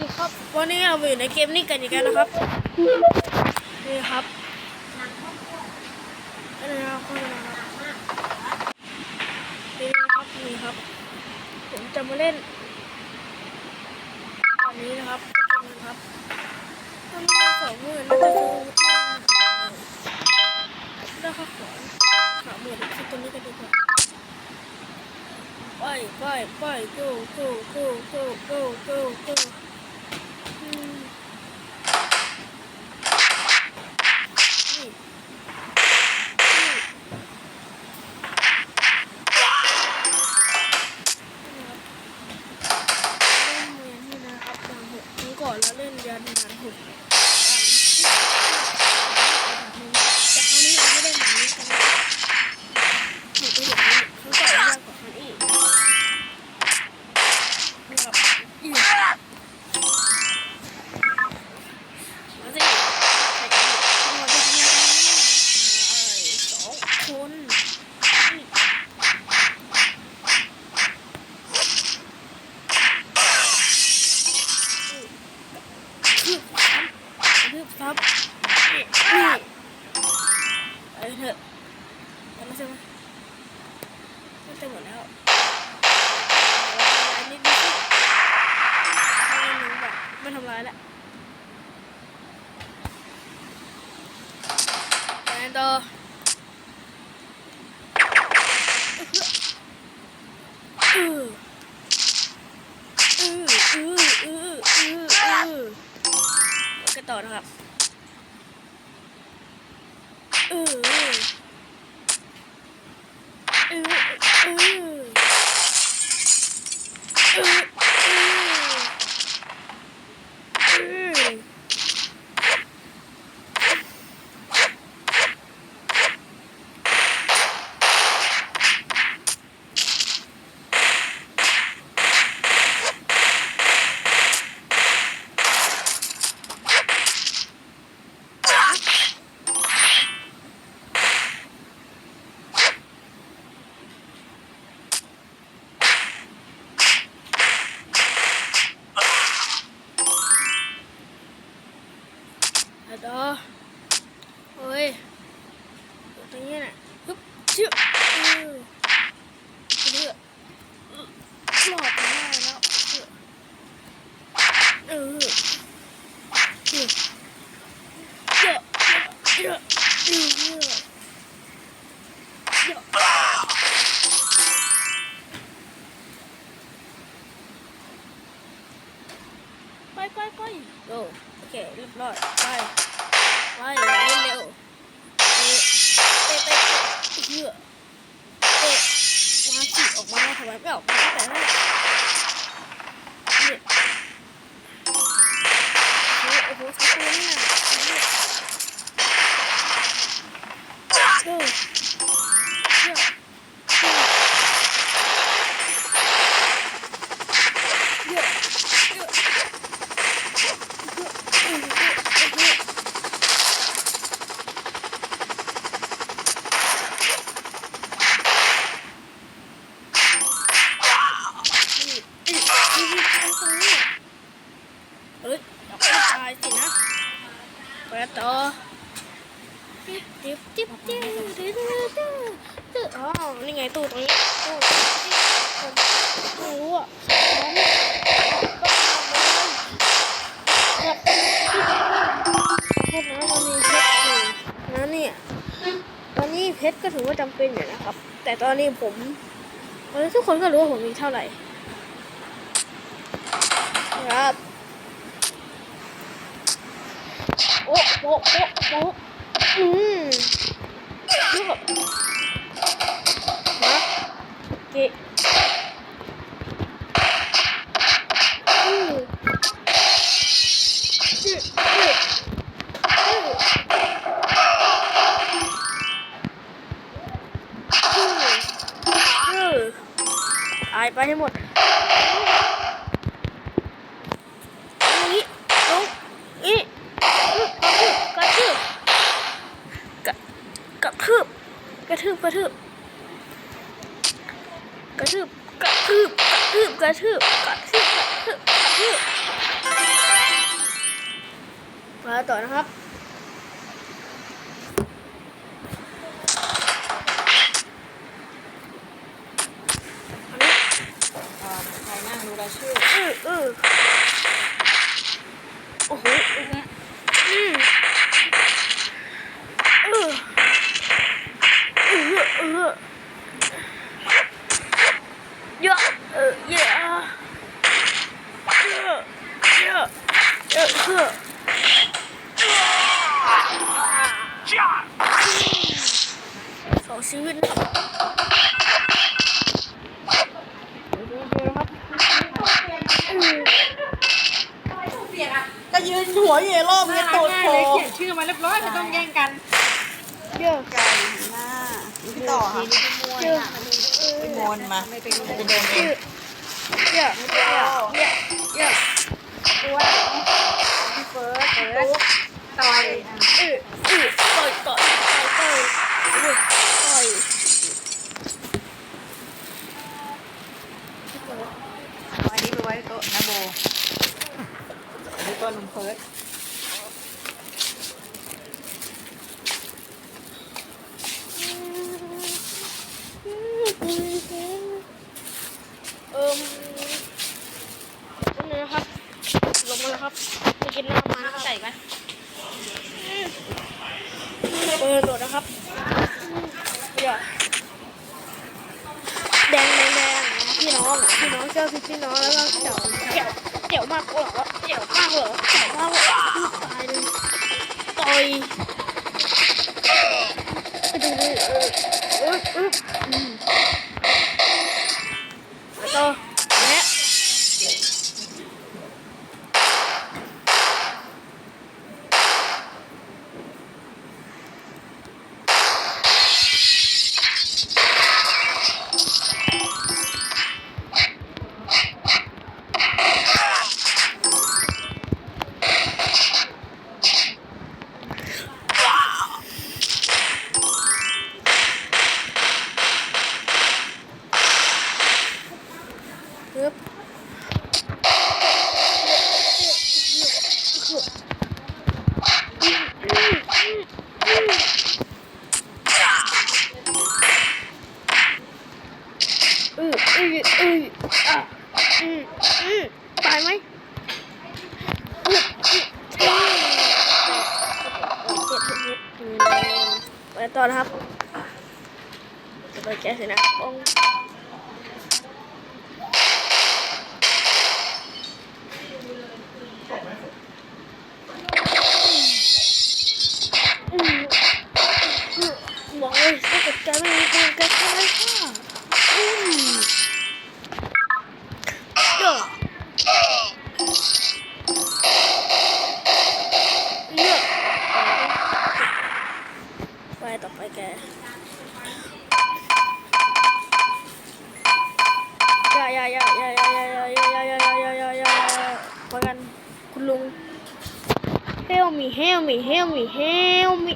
ดีครับวันนี้เราอยู่ในเกมนี้กันอีกแล้วนะครับ นี่ครับนี่นะครับนี่นะครับนี่ครับ ผมจะมาเล่นตอนนี้นะครับทุกคนนะครับถ้ามีสองหมื่นน่าจะซื้อได้ค่าขอนสามหมื่นซื้อตัวนี้กันดีกว่าไปไปไป go go go go go go go แล้วมันจะมันจะหมดแล้วนิดนิดนึงแบบมันทำร้ายแล้วไปต่อ Tự ครับ แต่ตอนนี้ผมทุกคนก็รู้ว่าผมมีเท่าไหร่ครับโอ้โอ้โอ้โอ้อืมเลือกฮะเกะอืม ไปให้หมดอีลุงอีกะทืบกะทืบกระทืบกระทืบกระทืบกระทืบกระทืบกระทืบกระทืบกระทืบกระทืบมาต่อนะครับ รนั่งดูราชื่ออืออือโอ้โหอืออืออืออือเยอะเออเยอะเยอะเยอะเยอะเยอะสองชีวิตนะครับเดี๋ยวๆนะครับอืม ก็ยืน หัวอยู่ในร่มเนี่ยตูดโผล่เขียนชื่อมาเรียบร้อยไม่ต้องแย่งกันเยอะไก่หน้าพี่ต่อค่ะเยอะพี่มนต์มาไปดูไปโดนเอเยงอะเยอะเยอะเยอะเยอะตัวพี่เฟิร์สเฟิร์สต่อยอืออือต่อยต่อยต่อยต่อยอือต่อยเอาอันนี้ไปไว้โต๊ะนะโบดูตัวหนุ่มเฟิร์ส ต่อนะครับจะไปแก้สินะป้อง ไปแกอไปแกอย่าอย่าอย่าอย่าอย่าอย่าอย่าอย่าอย่าอย่าอย่าอย่าอย่าไปกันคุณลุง Help me, help me, help me, help me,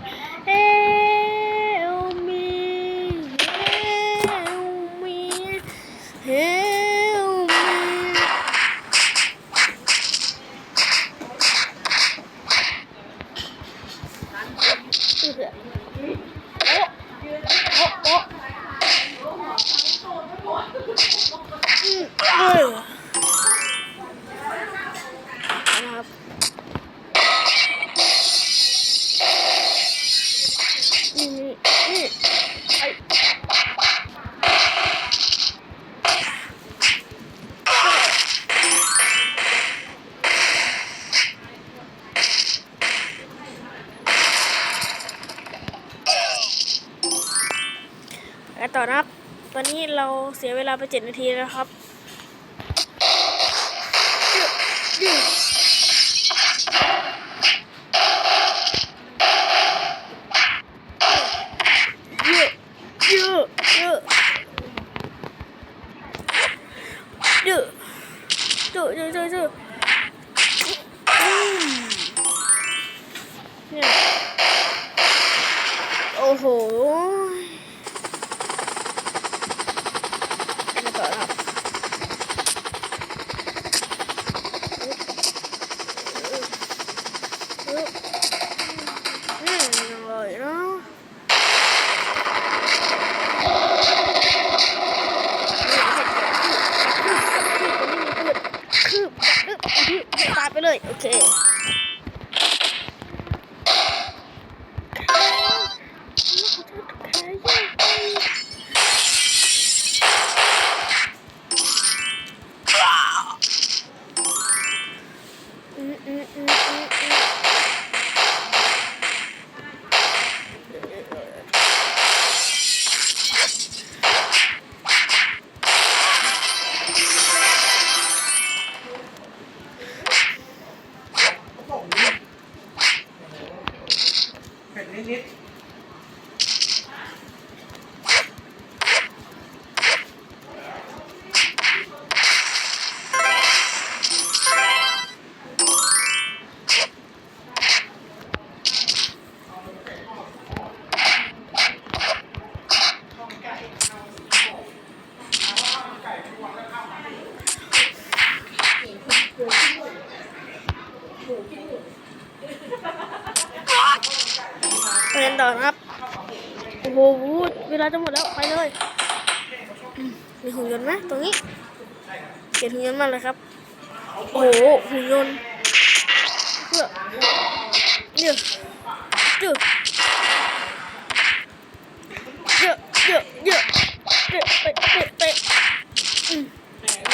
ไปเจ็ดนาทีแล้วครับดื้อดื้อดื้อดื้อดื้อเนี่ยโอ้โห เวลาจะหมดแล้วไปเลยมีหุ่นยนต์ไหมตรงนี้เขียนหุ่นยนต์มาเลยครับ โอ้โหหุ่นยนต์เพื่อเยอะเยอะเยอะเยอะเยอะเตะเตะเตะเตะ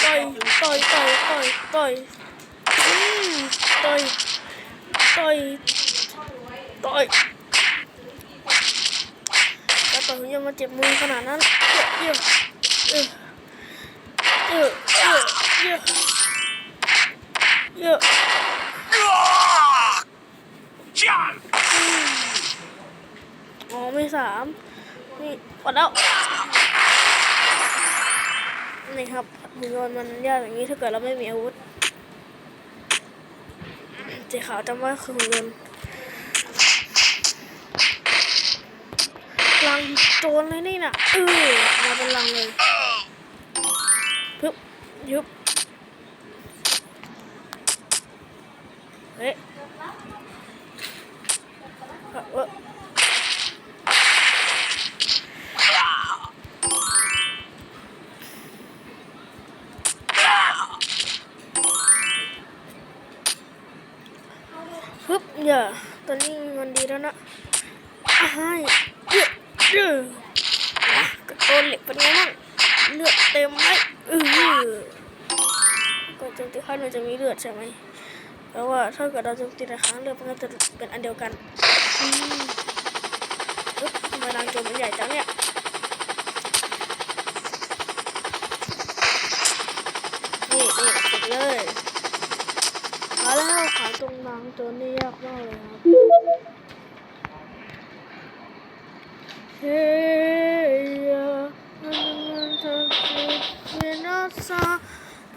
ต่อยต่อยต่อยต่อยต่อยอืมต่อยต่อยต่อย แล้วต่อยหุ่นยนต์มาเจ็บมือขนาดนั้นเยอะเยอะเยอะเยอะเยอะเยอะอะอ๋อมีสามนี่หมดแล้วนี่ครับหุ่นยนต์มันยากอย่างนี้ถ้าเกิดเราไม่มีอาวุธสีขาวจำว่าคือหุ่นยนต์ ลังโจรเลยนี่น่ะเออมาเป็นลังเลยพึบยุบเฮ้ยเออฮึบอย่าตอนนี้มันดีแล้วนะอ้าย เยอะเยอนะกระโดนเหล็กเป็นไงบ้างเลือดเต็มไหมเออก่อนโจมตีขั้นมันจะมีเลือดใช่ไหมแปลว่าถ้าเกิดเราโจมตีในครั้งเลือดมันก็จะเป็นอันเดียวกันอืมฮึบทำไมรังโจมมันใหญ่จังเนี่ยนี่นี่เสร็จเลยมาแล้วขาตรงนังโจนนี่ยากมากเลยครับ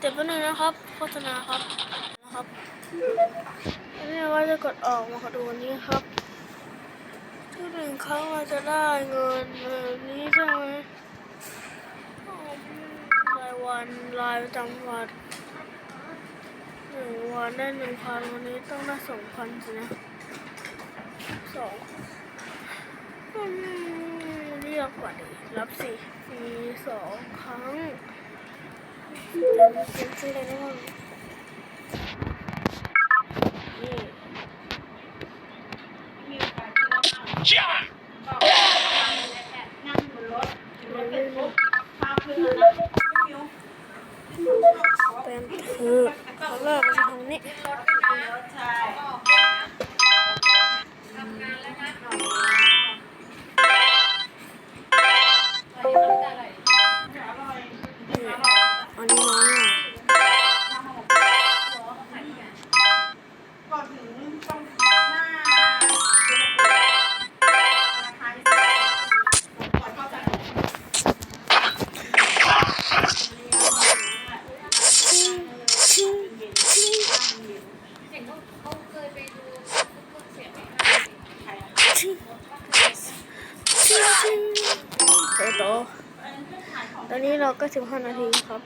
ดี๋ยวแป๊บนึงนะครับโฆษณาครับนะครับอันนี้ว่าจะกดออกมาขอดูวันนี้ครับทุกหนึ่งครั้งเราจะได้เงินแบบนี้ใช่ไหมรายวันรายประจำวันหนึ่งวันได้หนึ่งพันวันนี้ต้องได้สองพันสินะสองอืมเรียกว่าดิรับสิมีสองครั้ง เดี๋ย สิบห้านาทีครับ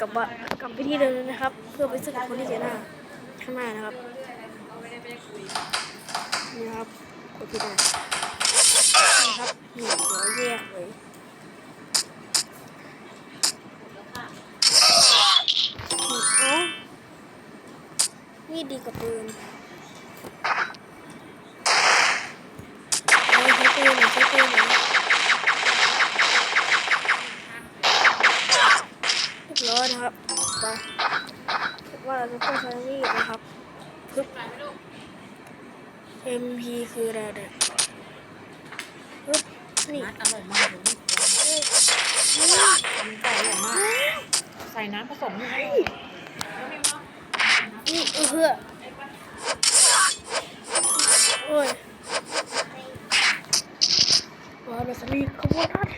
กลับกลับไปที่เดิมนะครับ เพื่อไปสู้กับคนที่เจอหน่าข้างหน้านะครับนี่ครับกดที่ได้นครับนี่เแยกเลยนี่ดีกว่าปืน เอ็มพีคืออะไรเนี่ยนี่นัดอร่อยมากเลยทำใจอร่มาก ใส่น้ำผสมนี่ยนี่เออเพื่อโอ้ยว้าวเบาสมีขบวนทัด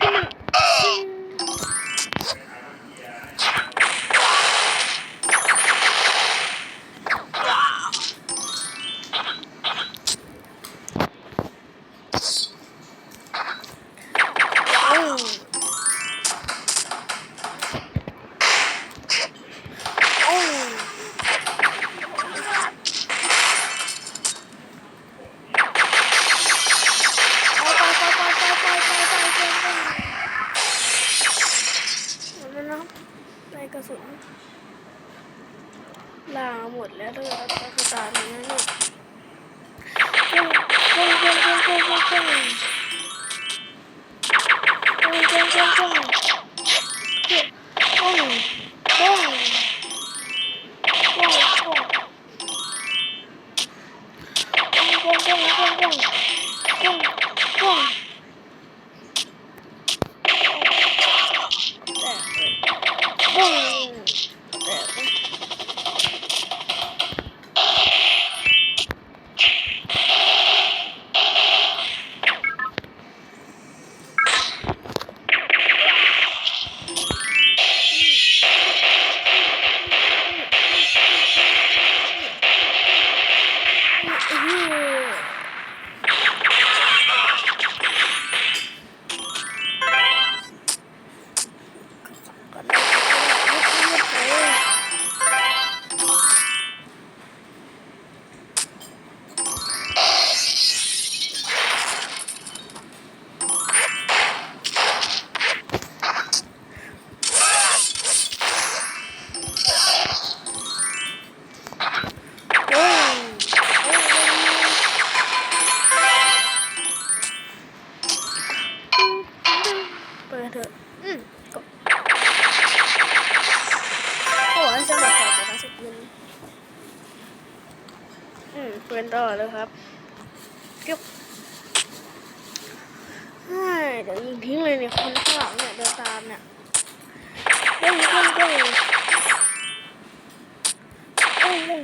Tamam. Ooh. เพื่อนต่อแล้วครับเก็บเดี๋ยวยิงทิ้งเลยเนี่ยคนข้างหลังเนี่ยเดินตามเนี่ยเล่นเล่นเล่นเล่น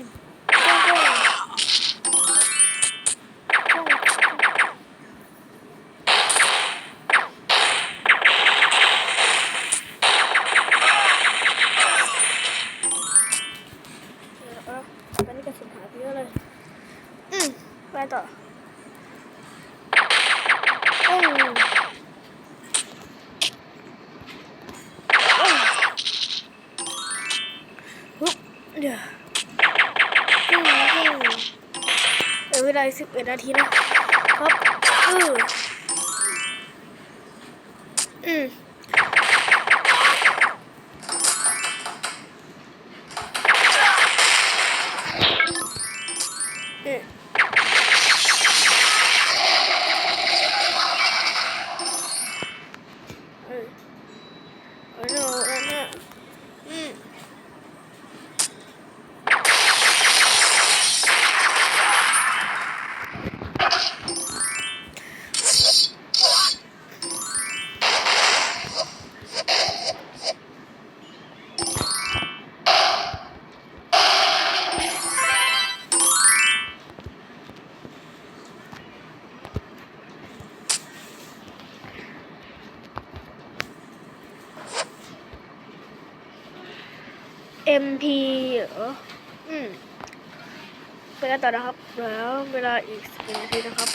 เดี๋ยวอือเออเวลาสิบเอ็ดนาทีนะครับอืออืม กันต่อนะครับ แล้วเวลาอีกสิบนาทีนะครับ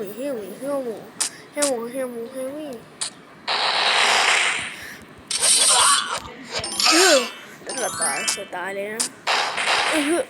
me Help me Help me Help me Help me Help me เออเดี๋ยวตายเดี๋ยวตายเลยนะเออ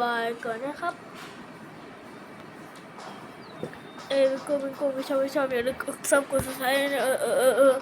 บายก่อนนะครับ เอ้ยเป็นกูเป็นกูไม่ชอบไม่ชอบอย่าลืมกดซับกดซับสไครต์เออเออเออ